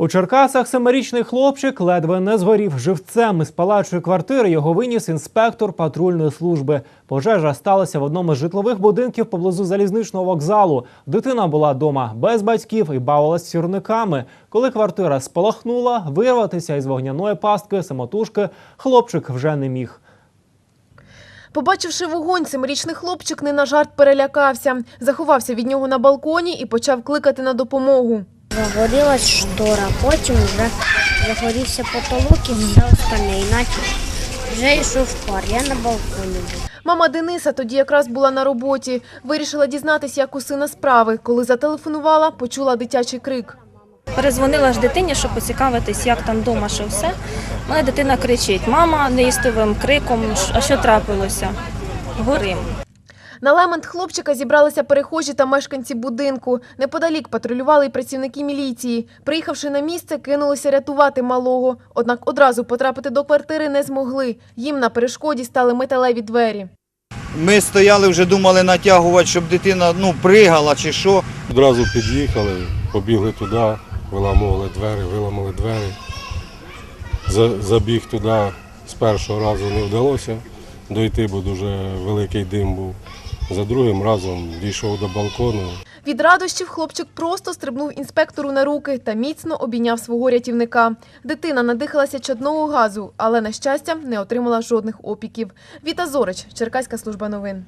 У Черкасах семирічний хлопчик ледве не згорів живцем. Із палачої квартири його виніс інспектор патрульної служби. Пожежа сталася в одному з житлових будинків поблизу залізничного вокзалу. Дитина була дома без батьків і бавилась сірниками. Коли квартира спалахнула, вирватися із вогняної пастки самотужки хлопчик вже не міг. Побачивши вогонь, семирічний хлопчик не на жарт перелякався. Заховався від нього на балконі і почав кликати на допомогу. Загорілась штора, потім вже загорівся потолок і все остальне, іначе вже йшов пар. Я на балконі був. Мама Дениса тоді якраз була на роботі. Вирішила дізнатися, як у сина справи. Коли зателефонувала, почула дитячий крик. Перезвонила ж дитині, щоб поцікавитись, як там вдома, що все. Моя дитина кричить: мама неїстовим криком, а що трапилося? Горим. На лемент хлопчика зібралися перехожі та мешканці будинку. Неподалік патрулювали й працівники міліції. Приїхавши на місце, кинулися рятувати малого. Однак одразу потрапити до квартири не змогли. Їм на перешкоді стали металеві двері. Ми стояли, вже думали натягувати, щоб дитина ну, пригала чи що. Одразу під'їхали, побігли туди, виламували двері, виламали двері. Забіг туди з першого разу не вдалося дойти, бо дуже великий дим був. За другим разом дійшов до балкону. Від радощів хлопчик просто стрибнув інспектору на руки та міцно обійняв свого рятівника. Дитина надихалася чадного газу, але, на щастя, не отримала жодних опіків. Віта Зорич, Черкаська служба новин.